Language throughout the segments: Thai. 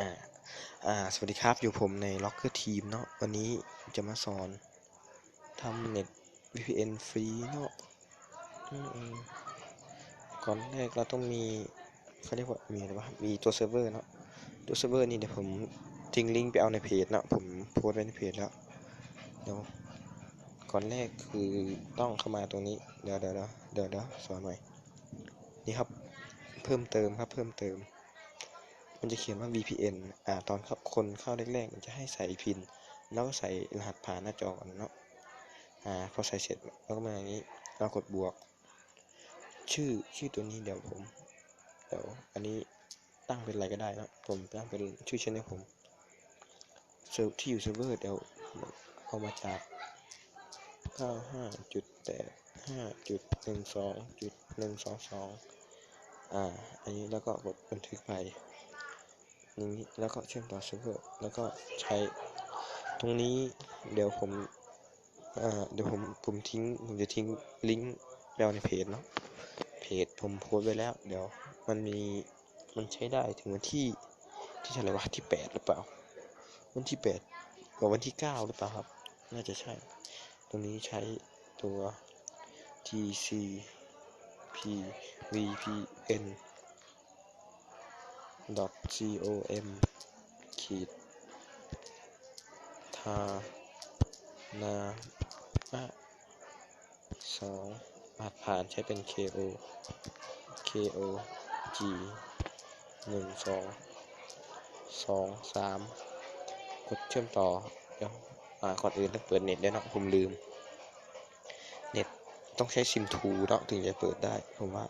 อ่าอ่าสวัสดีครับอยู่ผมใน Locker Team เนาะวันนี้จะมาสอนทำเน็ต VPN ฟรีเนาะก่อนแรกเราต้องมีเขาเรียกว่ามีอะไรวะมีตัวเซิร์ฟเวอร์เนาะตัวเซิร์ฟเวอร์นี่เดี๋ยวผมทิ้งลิงก์ไปเอาในเพจเนาะผมโพสไว้ในเพจแล้วเดี๋ยวก่อนแรกคือต้องเข้ามาตรงนี้เดี๋ยวเดี๋ยวเดี๋ยวเดี๋ยวเดี๋ยวสอนหน่อยนี่ครับเพิ่มเติมครับเพิ่มเติม มันจะเขียนว่า VPN อ่าตอนเข้าคนเข้าแรกๆ มันจะให้ใส่พิน แล้วก็ใส่รหัสผ่านหน้าจอก่อนเนาะ อ่า พอใส่เสร็จแล้วก็มาอย่างนี้ เรากดบวก ชื่อชื่อตัวนี้เดี๋ยวผม เดี๋ยวอันนี้ตั้งเป็นอะไรก็ได้นะผมตั้งเป็นชื่อช anel ผมเซิร์ฟที่อยู่เซิร์ฟเวอร์เดี๋ยวเอามาจาก95.85.12.122อ่า อันนี้แล้วก็กดบันทึกไป นี้แล้วก็เชื่อมต่อเซิร์ฟเวอร์แล้วก็ใช้ ตรงนี้เดี๋ยวผมอ่าเดี๋ยวผมผมทิ้งผมจะทิ้งลิงก์ไปเอาในเพจเนาะเพจผมโพสไว้แล้ว เดี๋ยวมันมีมันใช้ได้ถึงวันที่ที่เท่าไรวะที่แปดหรือเปล่า วันที่แปดกับวันที่เก้าหรือเปล่าครับ น่าจะใช่ ตรงนี้ใช้ตัว TCP VPN .com ขีดทานาอะสองรหัสผ่านใช้เป็น KO KO G หนึ่งสองสองสามกดเชื่อมต่อ เดี๋ยว อ่าก่อนอื่นต้องเปิดเน็ตด้วยเนาะผมลืม เน็ตต้องใช้ซิมทูเนาะถึงจะเปิดได้ ผมว่า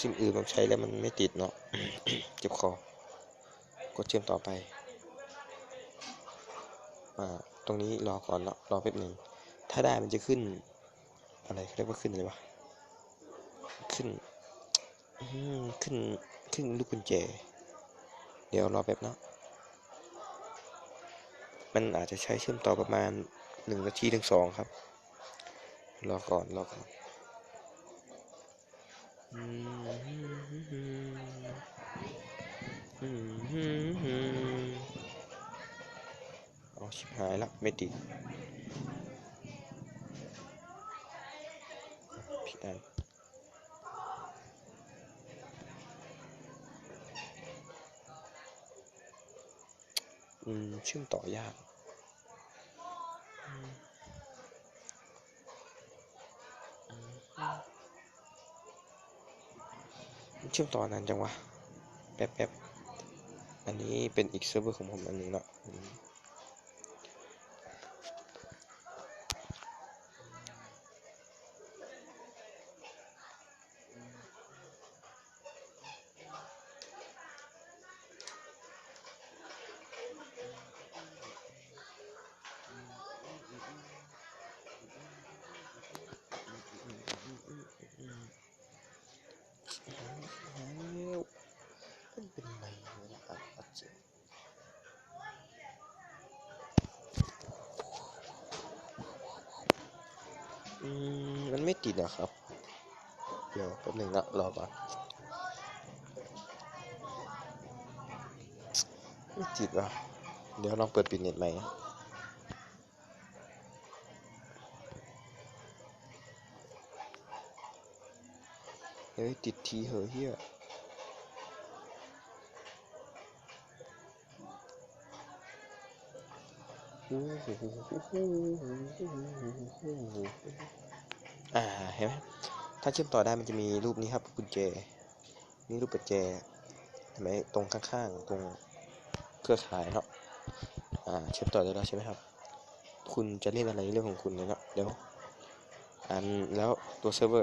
ซิมอื่นผมใช้แล้วมันไม่ติดเนาะเจ็บคอกดเชื่อมต่อไปอ่าตรงนี้รอก่อนเนาะรอแป๊บหนึ่งถ้าได้มันจะขึ้น อะไรเขาเรียกว่าขึ้นอะไรวะขึ้นขึ้นขึ้นลูกกุญแจ เดี๋ยวรอแป๊บเนาะมันอาจจะใช้เชื่อมต่อประมาณหนึ่งนาทีถึงสองครับ รอก่อนรอก่อน อืมเอาชิบหายละไม่ติดผิดอันอืมเชื่อมต่อยาก เชื่อมต่อนานจังวะ แป๊บแป๊บอันนี้เป็นอีกเซิร์ฟเวอร์ของผมอันหนึงเนาะ มมันะครับ เดี๋ยวแป๊บหนึ่งนะรอก่อนไม่ติดว่ะเดี๋ยวลองเปิดปิดเน็ตใหม่เฮ้ยติดทีเหอเฮียโอ้โห อ่าเห็นไหมถ้าเชื่อมต่อได้มันจะมีรูปนี้ครับกุญแจนี่รูปกุญแจเห็นไหมตรงข้างๆตรงเครือข่ายเนาะอ่าเชื่อมต่อได้แล้วใช่ไหมครับ คุณจะเล่นอะไรเรื่องของคุณเลยเนาะเดี๋ยวอันแล้วตัวเซิร์ฟเวอร์